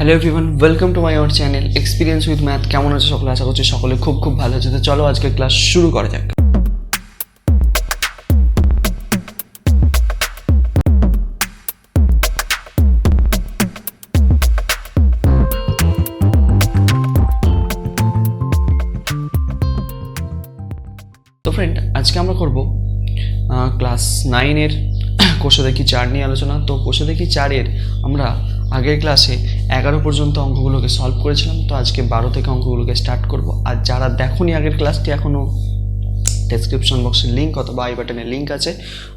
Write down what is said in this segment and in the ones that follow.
Hello everyone welcome to my our channel experience with math কেমন আছে সকলে? আশা করছি সকলে খুব খুব ভালো আছে। তো চলো আজকে ক্লাস শুরু করা যাক। তো ফ্রেন্ড আজকে আমরা করব ক্লাস নাইনের কোষে দেখি চার নিয়ে আলোচনা। তো কোষে দেখি চারের আমরা আগের ক্লাসে এগারো পর্যন্ত অঙ্কগুলোকে সলভ করেছিলাম, তো আজকে বারো থেকে অঙ্কগুলোকে স্টার্ট করব। আর যারা দেখোনি আগের ক্লাসটি, এখনও ডেসক্রিপশন বক্সের লিঙ্ক অথবা আই বাটনের লিঙ্ক আছে,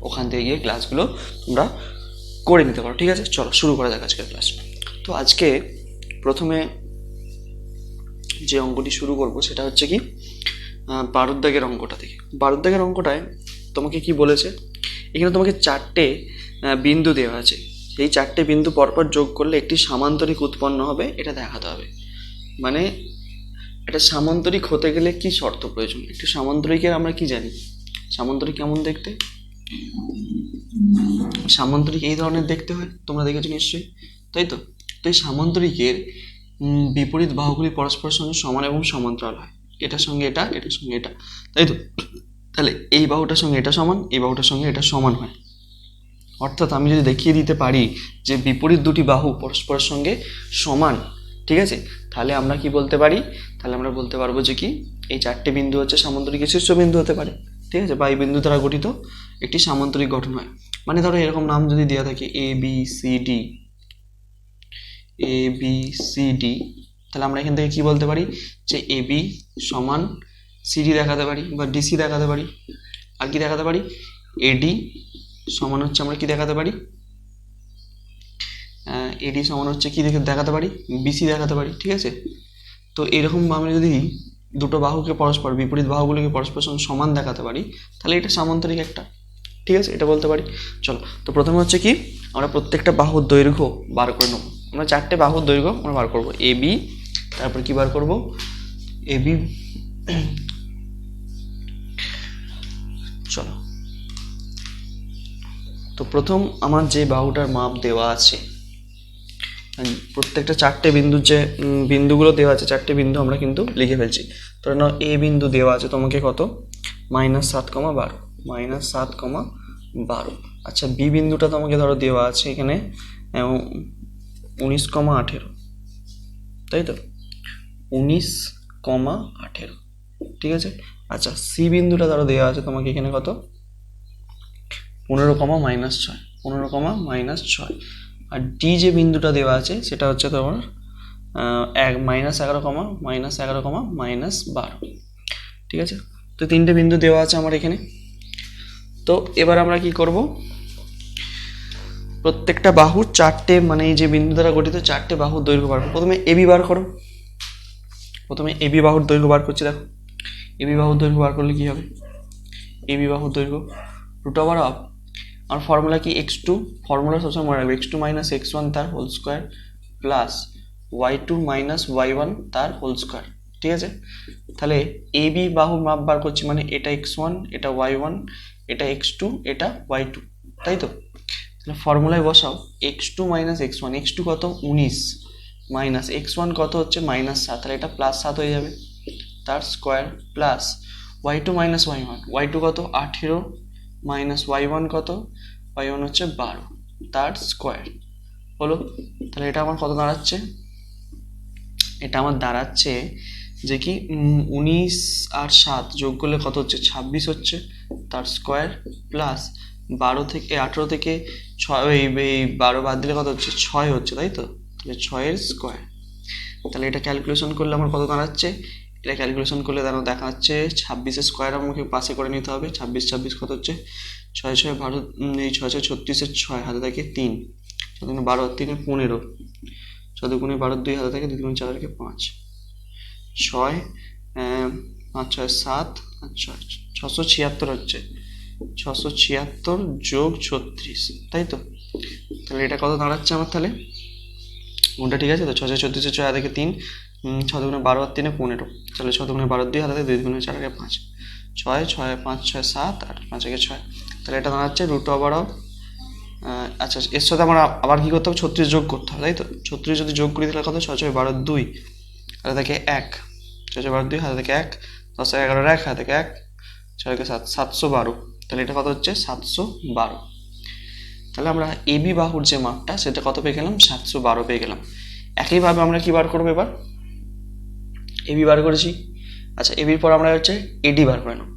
ওখান থেকে গিয়ে ক্লাসগুলো তোমরা করে নিতে পারো, ঠিক আছে? চলো, শুরু করা যাক আজকের ক্লাস তো আজকে প্রথমে যে অঙ্কটি শুরু করব, সেটা হচ্ছে কি বারোর অঙ্কটা থেকে বারোর দাগের অঙ্কটায় তোমাকে কি বলেছে? এখানে তোমাকে চারটে বিন্দু দেওয়া আছে। সেই চারটে বিন্দু পরপর যোগ করলে একটি সামান্তরিক উৎপন্ন হবে, এটা দেখাতে হবে। মানে একটা সামান্তরিক হতে গেলে কি শর্ত প্রয়োজন? একটু সামান্তরিকের আমরা কি জানি? সামান্তরিক কেমন দেখতে? সামান্তরিক এই ধরনের দেখতে হয়, তোমরা দেখেছ নিশ্চয়ই। তাই তো? তো এই সামান্তরিকের বিপরীত বাহুগুলি পরস্পরের সঙ্গে সমান এবং সমান্তরাল হয়। এটার সঙ্গে এটা, এটার সঙ্গে এটা। তাই তো? তাহলে এই বাহুটার সঙ্গে এটা সমান, এই বাহুটার সঙ্গে এটা সমান হয়। অর্থাৎ আমি যদি দেখিয়ে দিতে পারি যে বিপরীত দুটি বাহু পরস্পরের সঙ্গে সমান, ঠিক আছে? তাহলে আমরা কি বলতে পারি? তাহলে আমরা বলতে পারব যে কি? এই চারটি বিন্দু হচ্ছে সামান্তরিকের শীর্ষবিন্দু হতে পারে, ঠিক আছে? বা এই বিন্দু দ্বারা গঠিত একটি সামান্তরিক গঠন হয়। মানে ধরো এরকম নাম যদি দেওয়া থাকে A B C D A B C D তাহলে আমরা এখান থেকে কি বলতে পারি? যে এ বি সমান সিডি দেখাতে পারি বা ডিসি দেখাতে পারি। আর কি দেখাতে পারি? এডি সমান হচ্ছে আমরা কি দেখাতে পারি? এডি সমান হচ্ছে কি দেখে দেখাতে পারি? বিসি দেখাতে পারি, ঠিক আছে? তো এরকম আমরা যদি দুটো বাহুকে পরস্পর বিপরীত বাহুগুলোকে পরস্পর সমান দেখাতে পারি, তাহলে এটা সামান্তরিক একটা, ঠিক আছে? এটা বলতে পারি। চলো, তো প্রথমে হচ্ছে কি, আমরা প্রত্যেকটা বাহুর দৈর্ঘ্য বার করে নেব। আমরা চারটে বাহুর দৈর্ঘ্য আমরা বার করব। এ বি তারপর কি বার করব? এ বি চলো। তো প্রথম আমার যে বাহুটার মাপ দেওয়া আছে প্রত্যেকটা চারটে বিন্দুর যে বিন্দুগুলো দেওয়া আছে, চারটে বিন্দু আমরা কিন্তু লিখে ফেলছি। ধরে নাও এ বিন্দু দেওয়া আছে তোমাকে কত? মাইনাস সাত কমা বারো। মাইনাস সাত কমা বারো। আচ্ছা বি বিন্দুটা তোমাকে ধরো দেওয়া আছে এখানে উনিশ কমা আঠেরো। তাই তো? উনিশ কমা আঠেরো। ঠিক আছে? আচ্ছা সি বিন্দুটা ধরো দেওয়া আছে তোমাকে এখানে কত? পনেরো কমা মাইনাস ছয়। পনেরো কমা মাইনাস ছয়। আর ডি যে বিন্দুটা দেওয়া আছে, সেটা হচ্ছে তোমার এক মাইনাস এগারো কমা মাইনাস এগারো কমা মাইনাস বারো। ঠিক আছে? তো তিনটে বিন্দু দেওয়া আছে আমার এখানে। তো এবার আমরা কি করব? প্রত্যেকটা বাহুর চারটে মানে এই যে বিন্দু দ্বারা গঠিত চারটে বাহুর দৈর্ঘ্য বার প্রথমে এবি বার করো। প্রথমে এবি বাহুর দৈর্ঘ্য বার করছি, দেখো। এবি বাহুর দৈর্ঘ্য বার করলে কি হবে? এবি বাহুর দৈর্ঘ্য রুট ওভার অফ আমার ফর্মুলা কি? এক্স টু ফর্মুলা সবসময় মনে রাখবে। X two minus x one তার whole square plus y two minus y one তার হোল স্কোয়ার ঠিক আছে? তাহলে এ বি বাহু মাপ বার করছি মানে এটা এক্স ওয়ান এটা ওয়াই ওয়ান এটা এক্স টু এটা ওয়াই টু তাই তো? তাহলে ফর্মুলায় বসাও। X two minus x one x two কত? উনিশ। মাইনাস এক্স ওয়ান কত হচ্ছে? মাইনাস সাত। তাহলে এটা প্লাস সাত হয়ে যাবে। তার square plus y two minus y one y two কত? আঠেরো। মাইনাস ওয়াই ওয়ান কত? ওয়াই ওয়ান হচ্ছে বারো, তার স্কোয়ার হলো তাহলে এটা আমার কত দাঁড়াচ্ছে? এটা আমার দাঁড়াচ্ছে যে কি উনিশ আর সাত যোগ করলে কত হচ্ছে? ছাব্বিশ হচ্ছে, তার স্কোয়ার প্লাস বারো থেকে, আঠেরো থেকে ছয়, এই বারো বাদ দিলে কত হচ্ছে? ছয় হচ্ছে, তাই তো? তাহলে ছয়ের স্কোয়ার তাহলে এটা ক্যালকুলেশন করলে আমার কত দাঁড়াচ্ছে? এটা ক্যালকুলেশন করলে দাঁড়ানো দেখা যাচ্ছে ছাব্বিশের স্কোয়ার আমাকে পাশে করে নিতে হবে। ছাব্বিশ ছাব্বিশ কত হচ্ছে? ছয় ছয়, বারো এই ছয় ছয় ছত্রিশের ছয়, হাতে থাকে তিন। চোদ্দ বারো, তিনে পনেরো। চোদ্দ গুণে বারো, দুই হাতে থাকে, দুই গুণে চার থাকে পাঁচ। ছয় পাঁচ, ছয়, সাত আর ছয়, ছশো ছিয়াত্তর হচ্ছে। ছশো ছিয়াত্তর যোগ ছত্রিশ, তাই তো? তাহলে এটা কত দাঁড়াচ্ছে আমার তাহলে? কোনটা ঠিক আছে? তো ছশো ছত্রিশে ছয় থেকে তিন। ছ দুগুণে বারো আর তিনে পনেরো। তাহলে ছ দুগুণে বারো দুই, হাতে দুই দুগুণে চার আগে পাঁচ। ছয় ছয়, পাঁচ, ছয়, সাত, আট, পাঁচ আগে ছয়। তাহলে এটা দাঁড়াচ্ছে রুট ওভার অফ আচ্ছা এর সাথে আমরা আবার কী করতে হবে? ছত্রিশ যোগ করতে হবে, তাই তো? ছত্রিশ যদি যোগ করি, তাহলে কত? ছয় ছয়, বারো, দুই। হাতে থেকে এক। ছয় ছয়, বারো, দুই, হাতে থেকে এক। দশ, এগারোর এক, হাতে থেকে এক। ছয় থেকে সাত, সাতশো বারো। তাহলে এটা কত হচ্ছে? সাতশো বারো। তাহলে আমরা এবি বাহুর যে মাপটা, সেটা কত পেয়ে গেলাম? সাতশো বারো পেয়ে গেলাম। একইভাবে আমরা কী বার করব এবার? এবি বার করেছি। আচ্ছা এবির পর আমরা হচ্ছে এডি বার করে নেব।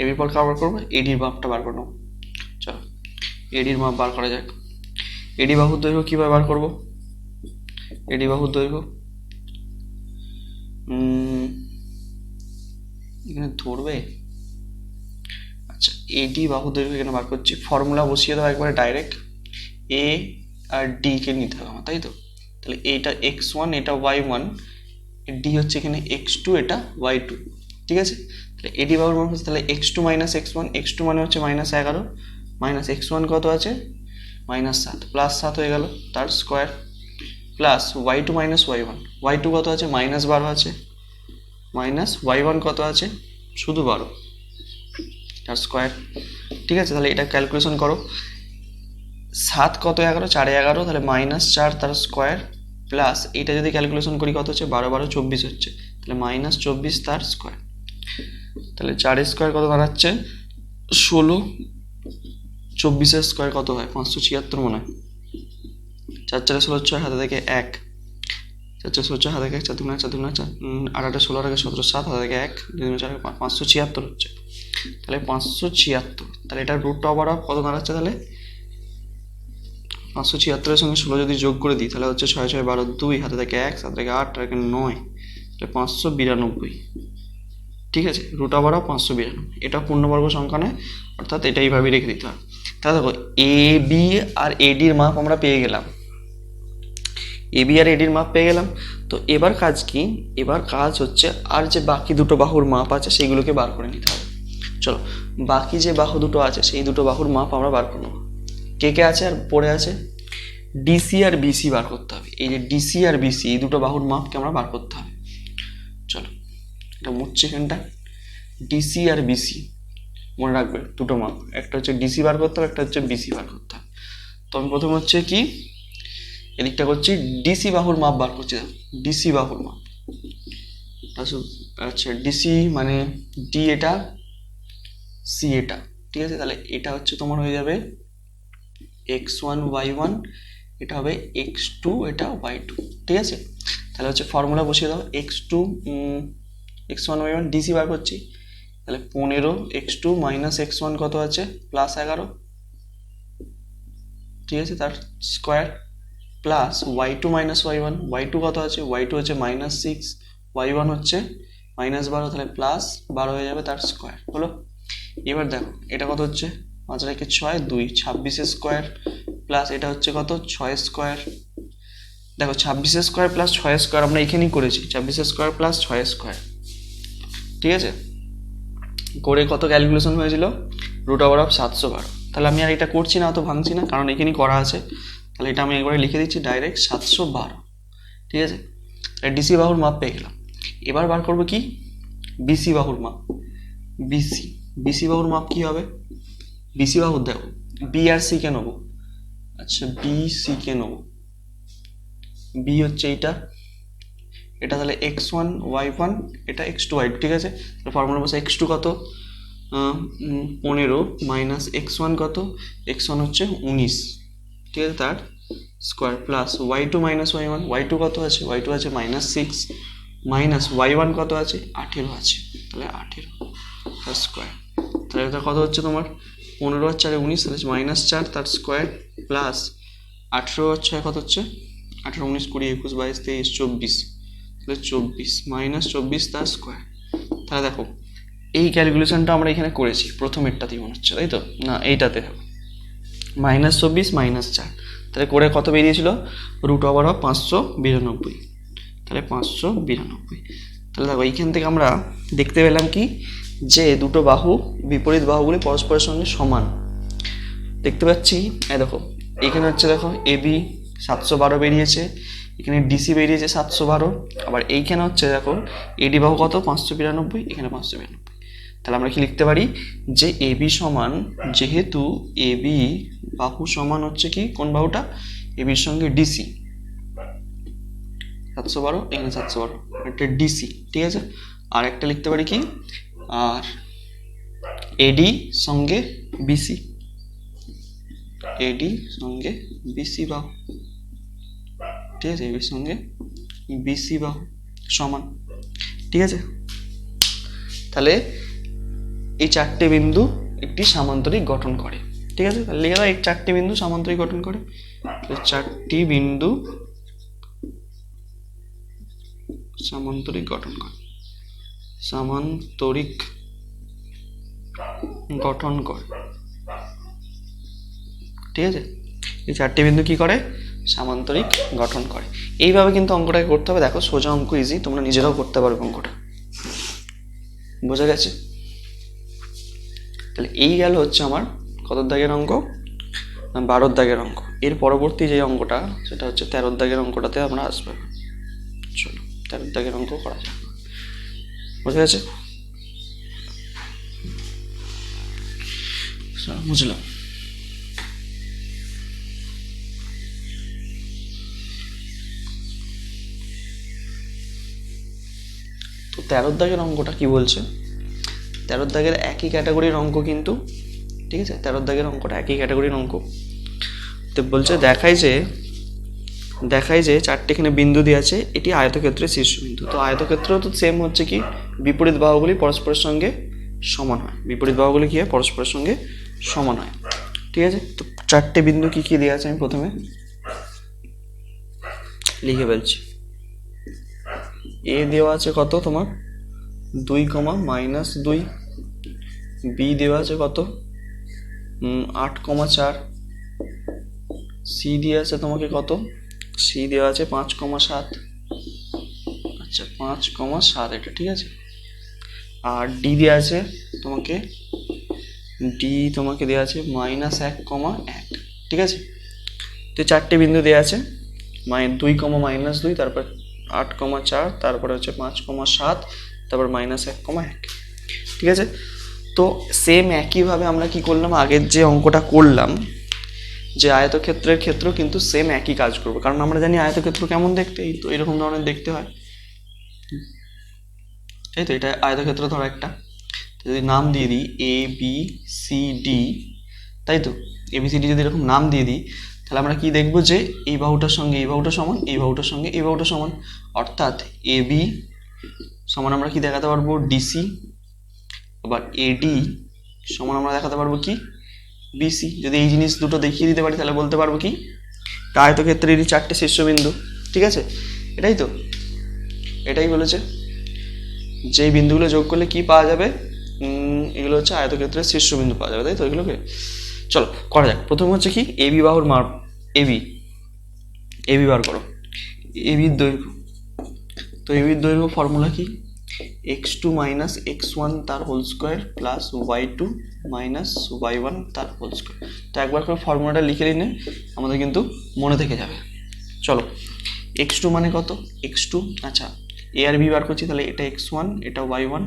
এবির পর কার বার করব? এডির মাপটা বার করে নেব। চলো এডির মাপ বার করা যাক। এডি বাহুর দৈর্ঘ্য কীভাবে বার করব? এডি বাহুর দৈর্ঘ্য। এখানে ধরবে? আচ্ছা এডি বাহু দৈর্ঘ্য এখানে বার করছি। ফর্মুলা বসিয়ে দাও একবারে ডাইরেক্ট। এ আর ডি কে নিতে হবে আমার, তাই তো? তাহলে এইটা এক্স ওয়ান এটা ওয়াই ওয়ান ডি হচ্ছে এখানে এক্স টু এটা ওয়াই টু ঠিক আছে? তাহলে এডি বাহুর মান হচ্ছে তাহলে x two minus x one x two মানে হচ্ছে মাইনাস এগারো মাইনাস এক্স ওয়ান কত আছে? মাইনাস সাত প্লাস সাত হয়ে গেল, তার square plus y two minus y one y two কত আছে? মাইনাস বারো আছে মাইনাস ওয়াই ওয়ান কত আছে? শুধু বারো, তার স্কোয়ার ঠিক আছে? তাহলে এটা ক্যালকুলেশন করো, সাত কত এগারো? চারে এগারো, তাহলে মাইনাস চার, তার স্কোয়ার প্লাস এটা যদি ক্যালকুলেশন করি কত হচ্ছে? বারো বারো, চব্বিশ হচ্ছে। তাহলে মাইনাস চব্বিশ তার স্কোয়ার তাহলে চারের স্কোয়ার কত দাঁড়াচ্ছে? ষোলো। চব্বিশের স্কোয়ার কত হয়? পাঁচশো ছিয়াত্তর মনে হয়। চার চারে ষোলো ছয় হাতে থেকে এক। চার চার ষোলো ছয় হাতে এক, চার দুগুণা চার দুগুণা চার আট, আটে ষোলো, আটে সতেরো, সাত হাতে থেকে এক দুগুণে চার, পাঁচ- পাঁচশো ছিয়াত্তর হচ্ছে। তাহলে পাঁচশো ছিয়াত্তর। তাহলে এটা রুট ওভার অফ কত দাঁড়াচ্ছে তাহলে? পাঁচশো ছিয়াত্তরের সঙ্গে ষোলো যদি যোগ করে দিই, তাহলে হচ্ছে ছয় ছয় বারো দুই, হাতে থেকে এক, সাত থেকে আট এখানে নয়। তাহলে পাঁচশো বিরানব্বই। ঠিক আছে? রুট অফ পাঁচশো বিরানব্বই। এটা পূর্ণবর্গ সংখ্যা নয়, অর্থাৎ এটা এইভাবেই রেখে দিতে হবে। তাহলে দেখো এ বি আর এডির মাপ আমরা পেয়ে গেলাম। এ বি আর এডির মাপ পেয়ে গেলাম। তো এবার কাজ কি? এবার কাজ হচ্ছে আর যে বাকি দুটো বাহুর মাপ আছে, সেইগুলোকে বার করে নিতে হবে। চলো, বাকি যে বাহু দুটো আছে, সেই দুটো বাহুর মাপ আমরা বার করে নেব। কে কে আছে আর পড়ে আছে? ডিসি আর বিসি বার করতে হবে। এই যে ডিসি আর বিসি এই দুটো বাহুর মাপকে আমরা বার করতে হবে। চলো, এটা মুচ্ছে এখানটা। ডিসি আর বিসি মনে রাখবে, দুটো মাপ। একটা হচ্ছে ডিসি বার করতে হবে, একটা হচ্ছে বিসি বার করতে হবে। তো আমি প্রথম হচ্ছে কি, এদিকটা করছি ডিসি বাহুর মাপ বার করছি। ডিসি বাহুর মাপ। আচ্ছা ডিসি মানে ডি এটা সি এটা। ঠিক আছে? তাহলে এটা হচ্ছে তোমার হয়ে যাবে এক্স ওয়ান ওয়াই ওয়ান, এটা হবে এক্স টু, এটা ওয়াই টু, ঠিক আছে? তাহলে হচ্ছে ফর্মুলা বসিয়ে দাও, x two x one y one DC বার করছি। তাহলে পনেরো, x two minus x one কত আছে? প্লাস এগারো। ঠিক আছে? তার square plus y two minus y one y two কত আছে? ওয়াই টু হচ্ছে মাইনাস সিক্স ওয়াই ওয়ান হচ্ছে মাইনাস বারো, তাহলে প্লাস বারো হয়ে যাবে তার স্কোয়ার হলো? এবার দেখো, এটা কত হচ্ছে? পাঁচ রেখে ছয়, দুই ছাব্বিশের স্কোয়ার প্লাস এটা হচ্ছে কত? ছয় স্কোয়ার। দেখো ছাব্বিশের স্কোয়ার প্লাস ছয় স্কোয়ার আমরা এখানেই করেছি। ছাব্বিশের স্কোয়ার প্লাস ছয় স্কোয়ার। ঠিক আছে? করে কত ক্যালকুলেশন হয়েছিল? রুট ওভার অফ সাতশো বারো। তাহলে আমি আর এটা করছি না, অত ভাঙছি না, কারণ এখানেই করা আছে। তাহলে এটা আমি একবারে লিখে দিচ্ছি ডাইরেক্ট সাতশো বারো। ঠিক আছে? ডিসি বাহুর মাপ পেয়ে গেলাম। এবার বার করব কি? বিসি বাহুর মাপ। বিসি বিসি বাহুর মাপ কি হবে? বিসি বাহুর দেখো বি আর সি কে নেব আচ্ছা বি সি কে নেব বি হচ্ছে এইটা। এটা তাহলে এক্স ওয়ান ওয়াই ওয়ান এটা এক্স টু ওয়াই ঠিক আছে? তাহলে ফর্মুলা বসে এক্স টু কত? পনেরো মাইনাস এক্স ওয়ান কত? এক্স ওয়ান হচ্ছে উনিশ। ঠিক আছে, তার square plus y two minus y one y two কত আছে? ওয়াই টু আছে minus six minus y one কত আছে? আঠেরো আছে। তাহলে আঠেরো স্কোয়ার তাহলে এটা কত হচ্ছে তোমার? পনেরো আর চারে উনিশ, তাহলে মাইনাস চার, তার স্কোয়ার প্লাস আঠেরো আর ছয় কত হচ্ছে? আঠেরো, উনিশ, কুড়ি, একুশ, বাইশ, তেইশ, চব্বিশ। তাহলে চব্বিশ মাইনাস চব্বিশ, তার স্কোয়ার তাহলে দেখো, এই ক্যালকুলেশনটা আমরা এখানে করেছি প্রথমেরটাতেই মনে হচ্ছে, তাই তো? না, এইটাতে। মাইনাস চব্বিশ মাইনাস চার। তাহলে করে কত বেরিয়েছিল? রুট ওভার অফ পাঁচশো বিরানব্বই। তাহলে পাঁচশো বিরানব্বই। তাহলে দেখো, এইখান থেকে আমরা দেখতে পেলাম কি? যে দুটো বাহু, বিপরীত বাহুগুলি পরস্পরের সঙ্গে সমান। দেখতে পাচ্ছি? এই দেখো, এখানে হচ্ছে দেখো এবি সাতশো বারো বেরিয়েছে, এখানে ডিসি বেরিয়েছে সাতশো বারো, আবার এইখানে হচ্ছে দেখো এডি বাহু কত? পাঁচশো বিরানব্বই, এখানে পাঁচশো বিরানব্বই। তাহলে আমরা কি লিখতে পারি? যে এ বি সমান, যেহেতু এ বি বাহু সমান হচ্ছে কি? কোন বাহুটা? এ বির সঙ্গে ডিসি সাতশো বারো, এখানে সাতশো বারো, একটা ডিসি ঠিক আছে? আর একটা লিখতে পারি কি? আর এডি সঙ্গে বিসি এডি সঙ্গে বিসি বাহু। ঠিক আছে এবির সঙ্গে বিসি বাহু সমান। ঠিক আছে? তাহলে এই চারটে বিন্দু একটি সামান্তরিক গঠন করে। ঠিক আছে? তাহলে লিখে এই চারটি বিন্দু সামান্তরিক গঠন করে। চারটি বিন্দু সামান্তরিক গঠন করে। সামান্তরিক গঠন করে। ঠিক আছে? এই চারটি বিন্দু কি করে? সামান্তরিক গঠন করে। এইভাবে কিন্তু অঙ্কটাকে করতে হবে। দেখো, সোজা অঙ্ক ইজি তোমরা নিজেরাও করতে পারবে অঙ্কটা। বোঝা গেছে? তাহলে এই গেল হচ্ছে আমার কত দাগের অঙ্ক? বারোর দাগের অঙ্ক। এর পরবর্তী যে অঙ্কটা, সেটা হচ্ছে তেরোর দাগের অঙ্কটাতে আমরা আসব। চলো, তেরোর দাগের অঙ্ক করা যাক। বোঝা গেছে বুঝলাম। তো তেরোর দাগের অঙ্কটা কি বলছে? তেরোর দাগের একই ক্যাটাগরির অঙ্ক কিন্তু ঠিক আছে? তেরোর দাগের অঙ্কটা একই ক্যাটাগরির অঙ্ক। তো বলছে দেখাই যে দেখাই যে চারটে এখানে বিন্দু দিয়ে আছে, এটি আয়তক্ষেত্রের শীর্ষবিন্দু তো আয়তক্ষেত্রেও তো সেম হচ্ছে কি? বিপরীত বাহুগুলি পরস্পরের সঙ্গে সমান হয়। বিপরীত বাহুগুলি কি হয়? পরস্পরের সঙ্গে সমান হয়। ঠিক আছে? তো চারটে বিন্দু কী কী দেওয়া আছে আমি প্রথমে? লিখে ফেলছি। এ দেওয়া আছে কত তোমার? দুই কমা মাইনাস দুই। বি দেওয়া আছে কত? আট কমা চার। সি দিয়ে আছে তোমাকে কত? সি দেওয়া আছে পাঁচ কমা সাত। আচ্ছা পাঁচ কমা সাত এটা ঠিক আছে? আর ডি দেওয়া আছে তোমাকে ডি তোমাকে দেওয়া আছে মাইনাস এক কমা এক, ঠিক আছে? তো চারটে বিন্দু দেওয়া আছে মাই দুই কমা মাইনাস দুই, তারপর আট কমা চার, তারপরে হচ্ছে পাঁচ কমা সাত, তারপর মাইনাস এক কমা এক, ঠিক আছে? তো সেম একইভাবে আমরা কি করলাম? আগের যে অঙ্কটা করলাম যে আয়তক্ষেত্রের ক্ষেত্রেও কিন্তু সেম একই কাজ করব। কারণ আমরা জানি আয়তক্ষেত্র কেমন দেখতে, এই তো এরকম ধরনের দেখতে হয়। এই তো এটা আয়তক্ষেত্র ধরো একটা। যদি নাম দিয়ে দিই এ বি সি ডি তাই তো? এ বি সি ডি যদি এরকম নাম দিয়ে দিই, তাহলে আমরা কি দেখব যে এই বাহুটার সঙ্গে এই বাহুটা সমান, এই বাহুটার সঙ্গে এই বাহুটা সমান। অর্থাৎ এ বি সমান আমরা কি দেখাতে পারব? ডিসি আবার এডি সমান আমরা দেখাতে পারব কি? বিসি যদি এই জিনিস দুটো দেখিয়ে দিতে পারি, তাহলে বলতে পারব কি? এটা আয়তক্ষেত্রেরই চারটে শীর্ষবিন্দু, ঠিক আছে? এটাই তো। এটাই বলেছে। যে বিন্দুগুলো যোগ করলে কি পাওয়া যাবে? এগুলো হচ্ছে আয়তক্ষেত্রের শীর্ষবিন্দু পাওয়া যাবে, তাই তো এগুলোকে? চলো, করা যাক। প্রথম হচ্ছে কি? এবি বাহুর মাপ এবি এবি বার করো। এ এবির দৈর্ঘ্য। তো এ এবির দৈর্ঘ্য ফর্মুলা কি? X two minus x one তার whole square plus y two minus y one তার হোল স্কোয়ার তো একবার করে ফর্মুলাটা লিখে নিলে আমাদের কিন্তু মনে থেকে যাবে। চলো এক্স টু মানে কত? এক্স টু আচ্ছা এ আর বি বার করছি, তাহলে এটা এক্স ওয়ান এটা ওয়াই ওয়ান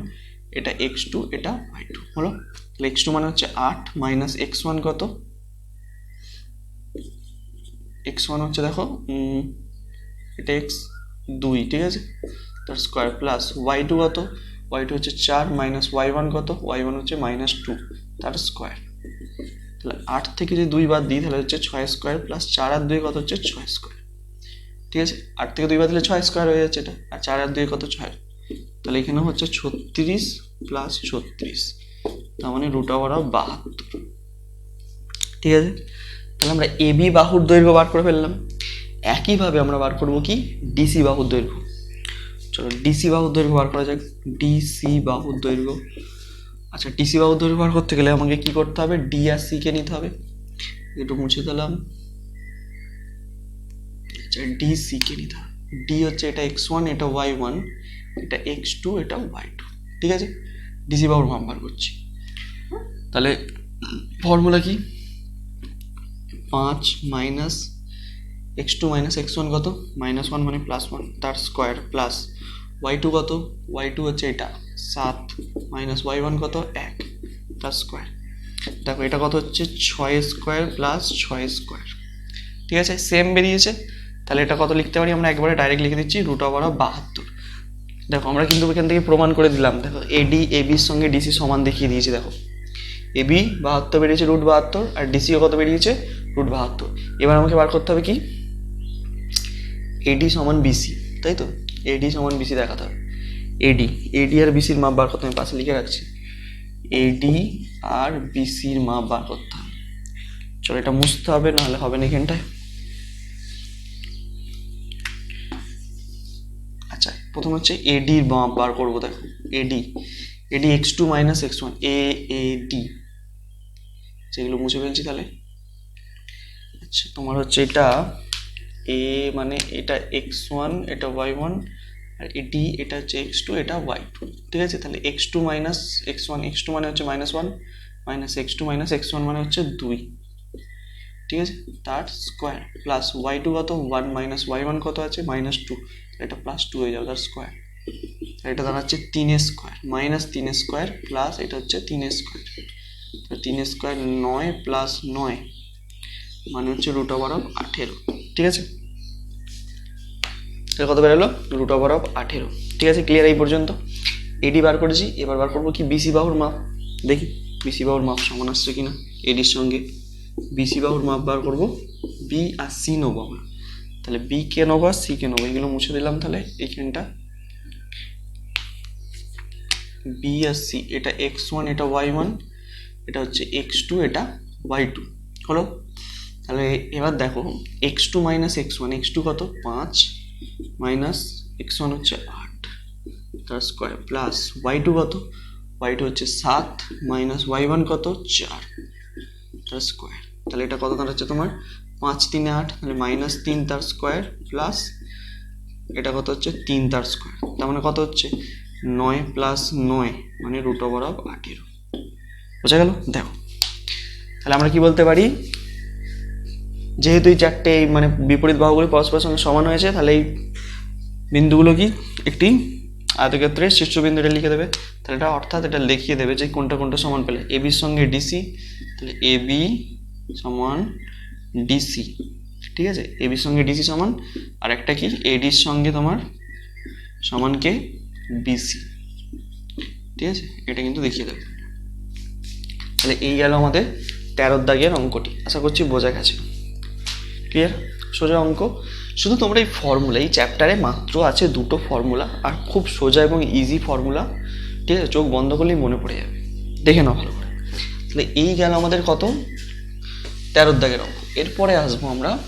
এটা এক্স টু এটা ওয়াই টু হলো? তাহলে এক্স টু মানে হচ্ছে আট মাইনাস এক্স ওয়ান কত? এক্স ওয়ান হচ্ছে দেখো এটা এক্স দুই, ঠিক আছে? তার স্কোয়ার প্লাস ওয়াই টু কত? ওয়াই টু হচ্ছে চার মাইনাস ওয়াই ওয়ান কত? ওয়াই ওয়ান হচ্ছে মাইনাস টু, তার স্কোয়ার। তাহলে আট থেকে যদি দুই বাদ দিই, তাহলে হচ্ছে ছয় স্কোয়ার প্লাস চার আর দুই কত হচ্ছে ছয় স্কোয়ার। ঠিক আছে? আট থেকে দুই বাদ দিলে ছয় স্কোয়ার হয়ে যাচ্ছে এটা, আর চার আর দুই কত ছয়? তাহলে এখানে হচ্ছে ছত্রিশ প্লাস ছত্রিশ, তার মানে রুট ওভার অফ বাহাত্তর। ঠিক আছে? তাহলে আমরা এবি বাহুর দৈর্ঘ্য বার করে ফেললাম। একইভাবে আমরা বার করব কি? ডিসি বাহুর দৈর্ঘ্য। চলো ডিসি বাহুর দৈর্ঘ্য বার করা যাক। ডিসি বাহুর দৈর্ঘ্য। আচ্ছা ডিসি বাহুর দৈর্ঘ্য বার করতে গেলে আমাকে কি করতে হবে? ডি আর সি কে নিতে হবে। একটু মুছে দিলাম। আচ্ছা ডি সি কে নিতে হবে। ডি হচ্ছে এটা এক্স ওয়ান এটা ওয়াই ওয়ান এটা এক্স টু এটা ওয়াই টু ঠিক আছে? ডিসি বাহুর মান বার করছি। তাহলে ফর্মুলা কি? পাঁচ minus x two minus x one কত? মাইনাস ওয়ান মানে প্লাস ওয়ান তার স্কোয়ার প্লাস ওয়াই টু কত? ওয়াই টু হচ্ছে এটা, সাত মাইনাস ওয়াই ওয়ান কত? এক প্লাস স্কোয়ার দেখো এটা কত হচ্ছে? ছয় স্কোয়ার প্লাস ছয় স্কোয়ার ঠিক আছে? সেম বেরিয়েছে। তাহলে এটা কত লিখতে পারি? আমরা একবারে ডাইরেক্ট লিখে দিচ্ছি রুট ওভার বাহাত্তর। দেখো, আমরা কিন্তু এখান থেকে প্রমাণ করে দিলাম। দেখো এডি এবির সঙ্গে ডিসি সমান দেখিয়ে দিয়েছি, দেখো। এবি বাহাত্তর বেরিয়েছে রুট বাহাত্তর, আর ডিসিও কত বেরিয়েছে? রুট বাহাত্তর। এবার আমাকে বার করতে হবে কি? এডি সমান বিসি তাই তো? এডি সমান বিসি দেখাতে হবে। এডি এডি আর বিসির মাপ বার করতে আমি পাশে লিখে রাখছি। এডি আর বিসির মাপ বার করতে হবে। চলো, এটা মুছতে হবে, নাহলে হবে না এখানটায়। আচ্ছা প্রথম হচ্ছে এডির মাপ বার করব, দেখো। AD AD x two minus x one A A D যেগুলো মুছে ফেলছি তাহলে। আচ্ছা তোমার হচ্ছে এটা এ মানে এটা এক্স ওয়ান এটা ওয়াই ওয়ান আর এটি এটা হচ্ছে এক্স টু এটা ওয়াই টু ঠিক আছে? তাহলে x two minus x one x two মানে হচ্ছে minus one minus x two minus x one মানে হচ্ছে দুই। ঠিক আছে? তার স্কোয়ার প্লাস ওয়াই টু কত? ওয়ান মাইনাস ওয়াই ওয়ান কত আছে? মাইনাস টু এটা প্লাস টু হয়ে যাবে তার স্কোয়ার এটা দাঁড়াচ্ছে তিন স্কোয়ার মাইনাস তিন স্কোয়ার প্লাস এটা হচ্ছে তিন স্কোয়ার তিন স্কোয়ার নয় প্লাস নয় মানে হচ্ছে রুট ওভার অফ আঠেরো। ঠিক আছে? তাহলে কত বেরোলো রুট ওভার অফ আঠেরো। ঠিক আছে? ক্লিয়ার এই পর্যন্ত? এডি বার করেছি, এবার বার করব কি? বিসি বাহুর মাপ। দেখি বিসি বাহুর মাপ সমান আসছে কিনা? এডির সঙ্গে। বিসি বাহুর মাপ বার করব। বি আর সি নেব আমরা। তাহলে বি কে নেব আর সি কে নেব। এগুলো মুছে দিলাম তাহলে এইখানটা বি আর সি এটা এক্স ওয়ান এটা ওয়াই ওয়ান এটা হচ্ছে এক্স টু এটা ওয়াই টু হলো? তাহলে এবার দেখো x two minus x one x two কত? পাঁচ। মাইনাস এক্স ওয়ান হচ্ছে আট, তার স্কোয়ার প্লাস ওয়াই টু কত? ওয়াই টু হচ্ছে সাত মাইনাস ওয়াই ওয়ান কত? চার, তার স্কোয়ার তাহলে এটা কত দাঁড়াচ্ছে তোমার? পাঁচ তিনে আট, তাহলে মাইনাস তিন তার স্কোয়ার প্লাস এটা কত হচ্ছে? তিন তার স্কোয়ার তার মানে কত হচ্ছে? নয় প্লাস নয় মানে রুট ওভার অফ আঠেরো। বোঝা গেল? দেখো। তাহলে আমরা কি বলতে পারি? যেহেতু এই চারটে মানে বিপরীত বাহুগুলি পরস্পরের সঙ্গে সমান হয়েছে, তাহলে এই বিন্দুগুলো কি একটি আয়তক্ষেত্রের শীর্ষবিন্দুটা লিখে দেবে? তাহলে এটা অর্থাৎ এটা লিখিয়ে দেবে যে কোনটা কোনটা সমান পেলে। এ বির সঙ্গে ডিসি তাহলে এ বি সমান ডিসি ঠিক আছে? এ বির সঙ্গে ডিসি সমান, আর একটা কি? এডির সঙ্গে তোমার সমান কে? বিসি ঠিক আছে? এটা কিন্তু দেখিয়ে দেবে। তাহলে এই গেল আমাদের তেরোর দাগের অঙ্কটি। আশা করছি বোঝা গেছে। ক্লিয়ার সোজা অঙ্ক। শুধু তোমরা এই ফর্মুলা এই চ্যাপ্টারে মাত্র আছে দুটো ফর্মুলা আর খুব সোজা এবং ইজি ফর্মুলা ঠিক আছে? চোখ বন্ধ করলেই মনে পড়ে যাবে। দেখে নাও ভালো করে। তাহলে এই গেল আমাদের কত? তেরোর দাগের অঙ্ক। এরপরে আসব আমরা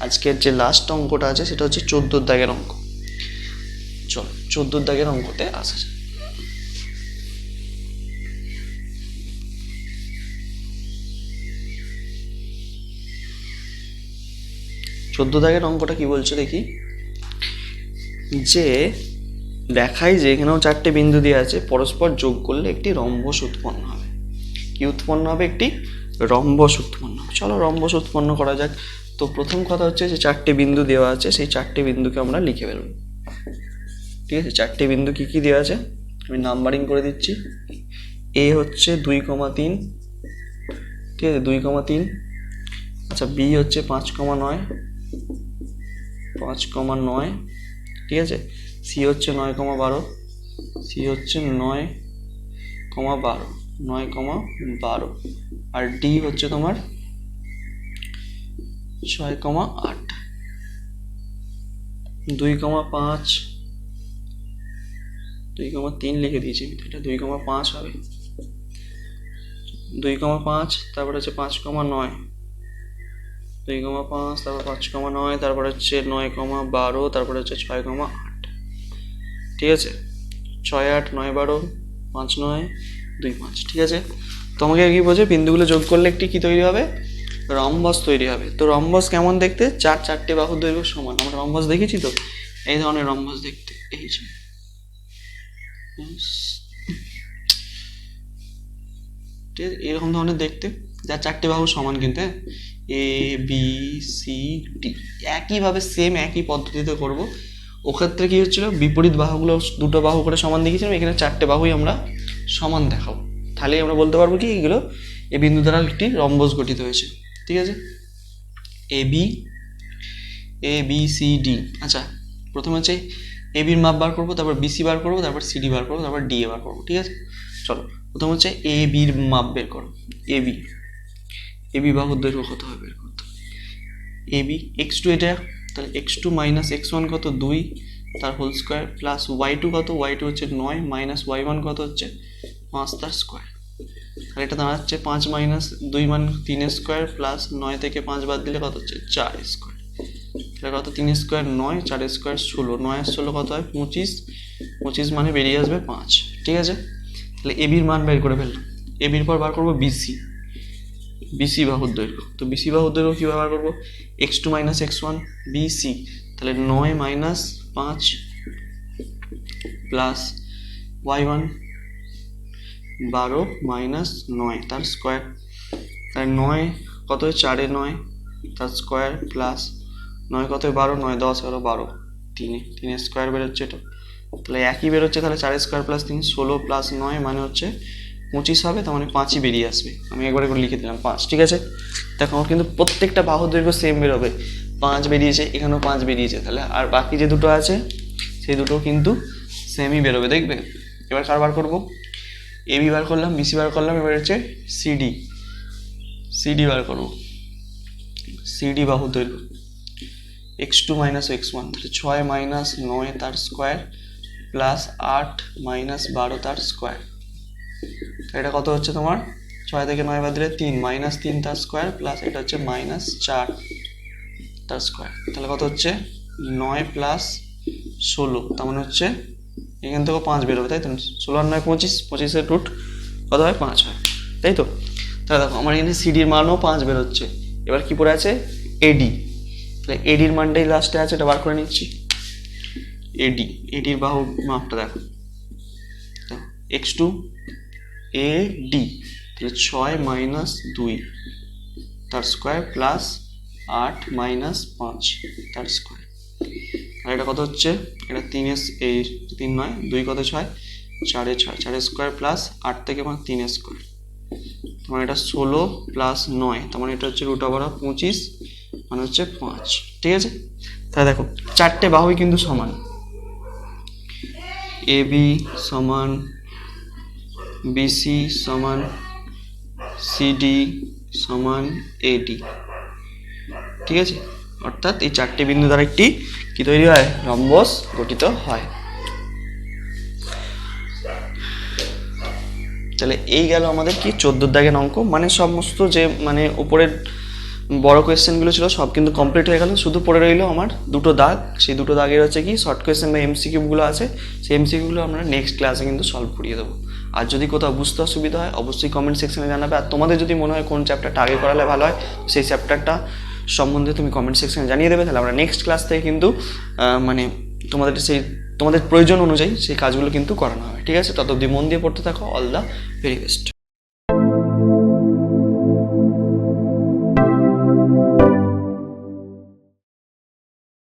আজকের যে লাস্ট অঙ্কটা আছে, সেটা হচ্ছে চোদ্দোর দাগের অঙ্ক। চল চোদ্দোর দাগের অঙ্কতে আসা যায় চোদ্দ দাগের অঙ্কটা কি বলছে দেখি? যে দেখায় যে এখানেও চারটে বিন্দু দিয়ে আছে, পরস্পর যোগ করলে একটি রম্বস উৎপন্ন হবে। কি উৎপন্ন হবে? একটি রম্বস উৎপন্ন হবে। চলো রম্বস উৎপন্ন করা যাক। তো প্রথম কথা হচ্ছে যে চারটে বিন্দু দেওয়া আছে, সেই চারটে বিন্দুকে আমরা লিখে ফেলব ঠিক আছে? চারটে বিন্দু কি কি দেওয়া আছে? আমি নাম্বারিং করে দিচ্ছি। এ হচ্ছে দুই কমা তিন। ঠিক আছে? দুই কমা তিন। আচ্ছা বি হচ্ছে পাঁচ কমা নয়। পাঁচ কমা নয়। ঠিক আছে? সি হচ্ছে নয় কমা বারো। সি হচ্ছে নয় কমা বারো। নয় কমা বারো। আর ডি হচ্ছে তোমার ছয় কমা আট। দুই কমা পাঁচ। দুই কমা তিন লিখে দিয়েছি এটা দুই কমা পাঁচ হবে। দুই কমা পাঁচ, তারপরে হচ্ছে পাঁচ কমা নয়। দুই কমা পাঁচ, তারপর পাঁচ কমা নয়, তারপর হচ্ছে নয় কমা বারো, তারপরে হচ্ছে ছয় কমা আট। ঠিক আছে? ছয় আট, নয় বারো, পাঁচ নয়, দুই পাঁচ। ঠিক আছে? তোমাকে কি বোঝে বিন্দুগুলো যোগ করলে একটি কি তৈরি হবে? রম্বস তৈরি হবে। তো রম্বস কেমন দেখতে? চার, চারটে বাহুর দৈর্ঘ্য সমান। আমরা রম্বস দেখেছি তো? এই ধরনের রম্বস দেখতে। এই যে। ঠিক আছে? এরকম ধরনের দেখতে। যার চারটে বাহু সমান কিন্তু হ্যাঁ? এ বি সি ডি একইভাবে সেম একই পদ্ধতিতে করব। ওক্ষেত্রে কি হচ্ছিল? বিপরীত বাহুগুলো দুটো বাহু করে সমান দেখিয়েছিলাম, এখানে চারটে বাহুই আমরা সমান দেখাবো। তাহলেই আমরা বলতে পারব কি, এগুলো এই বিন্দু দ্বারা একটি রম্বস গঠিত হয়েছে। ঠিক আছে? A B A B C D আচ্ছা প্রথমে হচ্ছে এ বির মাপ বার করব, তারপর বিসি বার করব, তারপর সিডি বার করব, তারপর ডি এ বার করব। ঠিক আছে? চলো, প্রথম হচ্ছে এ বির মাপ বের করো। এ বি এ বি বাহুর দৈর্ঘ্য কত হবে বের করতে এ বি এক্স টু এটা, তাহলে x two minus x one কত? দুই। তার whole square plus y two কত? ওয়াই টু হচ্ছে নয় মাইনাস ওয়াই ওয়ান কত হচ্ছে? পাঁচ তার স্কোয়ার আর এটা দাঁড়াচ্ছে পাঁচ মাইনাস দুই মান তিন স্কোয়ার প্লাস নয় থেকে পাঁচ বাদ দিলে কত হচ্ছে? চার স্কোয়ার তাহলে কত? তিন স্কোয়ার নয়, চার স্কোয়ার ষোলো। নয় আর ষোলো কত হয়? পঁচিশ। পঁচিশ মানে বেরিয়ে আসবে পাঁচ। ঠিক আছে? তাহলে এবির মান বের করে ফেললাম। এবির পর বার করব বিসি বিসি বাহুর দৈর্ঘ্য। তো বিসি বাহুর দৈর্ঘ্য কীভাবে ব্যবহার করব? X two minus x one BC তাহলে নয় মাইনাস পাঁচ প্লাস ওয়াই ওয়ান বারো মাইনাস নয়, তার স্কোয়ার তাই নয় কত চারে নয়, তার স্কোয়ার প্লাস নয় কত বারো? নয়, দশ, এগারো, বারো, তিনে। তিনের স্কোয়ার বেরোচ্ছে এটা। তাহলে একই বেরোচ্ছে, তাহলে চার স্কোয়ার প্লাস তিন, ষোলো প্লাস নয় মানে হচ্ছে পঁচিশ হবে তার মানে পাঁচই বেরিয়ে আসবে। আমি একবার করে লিখে দিলাম পাঁচ, ঠিক আছে? দেখো, আমার কিন্তু প্রত্যেকটা বাহু দৈর্ঘ্য সেম বেরোবে। পাঁচ বেরিয়েছে, এখানেও পাঁচ বেরিয়েছে, তাহলে আর বাকি যে দুটো আছে, সেই দুটো কিন্তু সেমই বেরোবে, দেখবে? এবার কার বার করব? বি বার করলাম বিসি বার করলাম, এবার হচ্ছে সিডি সিডি বার করব। সিডি বাহু দৈর্ঘ্য। X two minus x one তাহলে ছয় মাইনাস নয় তার স্কোয়ার প্লাস আট মাইনাস বারো তার স্কোয়ার এটা কত হচ্ছে তোমার? ছয় থেকে নয় বাদ দিলে তিন মাইনাস তিন তার স্কোয়ার প্লাস এটা হচ্ছে মাইনাস চার তার স্কোয়ার তাহলে কত হচ্ছে? নয় প্লাস ষোলো, তার মানে হচ্ছে এখান থেকে পাঁচ বেরোবে তাই তো? ষোলো আর নয় পঁচিশ, পঁচিশের রুট কত হয়? পাঁচ হয়, তাই তো? তাহলে দেখো, আমার এখানে সিডির মানও পাঁচ বেরোচ্ছে এবার কি পড়ে আছে? এডি তাহলে এডির মানটাই লাস্টে আছে, এটা বার করে নিচ্ছি। এডি এডির বাহু মাপটা দেখো। এক্স টু এ ডি তাহলে ছয় মাইনাস দুই, তার স্কোয়ার প্লাস আট মাইনাস পাঁচ, তার স্কোয়ার আর এটা কত হচ্ছে? এটা তিন এস এই তিন নয়, দুই কত ছয়? চারে ছয়। চারের স্কোয়ার প্লাস আট থেকে আমার তিন স্কোয়ার তোমার এটা ষোলো প্লাস নয়, তার মানে এটা হচ্ছে রুট ওভার পঁচিশ মানে হচ্ছে পাঁচ। ঠিক আছে? তাহলে দেখো, চারটে বাহুই কিন্তু সমান। এ বি সমান বিসি সমান সিডি সমান এডি ঠিক আছে? অর্থাৎ এই চারটি বিন্দু দ্বারা একটি কি তৈরি হয়? রম্বস গঠিত হয়। তাহলে এই গেল আমাদের কি? চোদ্দ দাগের অঙ্ক। মানে সমস্ত যে মানে উপরের বড় কোয়েশ্চেনগুলো ছিল, সব কিন্তু কমপ্লিট হয়ে গেল। শুধু পড়ে রইল আমার দুটো দাগ। সেই দুটো দাগের হচ্ছে কি? শর্ট কোয়েশ্চেন বা এমসিকিউগুলো আছে। সেই এমসিকিউগুলো আমরা নেক্সট ক্লাসে কিন্তু সলভ করিয়ে দেবো। আর যদি কোথাও বুঝতে অসুবিধা হয়, অবশ্যই কমেন্ট সেকশনে জানাবে। আর তোমাদের যদি মনে হয় কোন চ্যাপ্টারটা আগে করালে ভালো হয়, সেই চ্যাপ্টারটা সম্বন্ধে তুমি কমেন্ট সেকশনে জানিয়ে দেবে। তাহলে আমরা নেক্সট ক্লাস থেকে কিন্তু মানে তোমাদের সেই, তোমাদের প্রয়োজন অনুযায়ী সেই কাজগুলো কিন্তু করানো হবে। ঠিক আছে? তত অবধি মন দিয়ে পড়তে থাকো। All the very best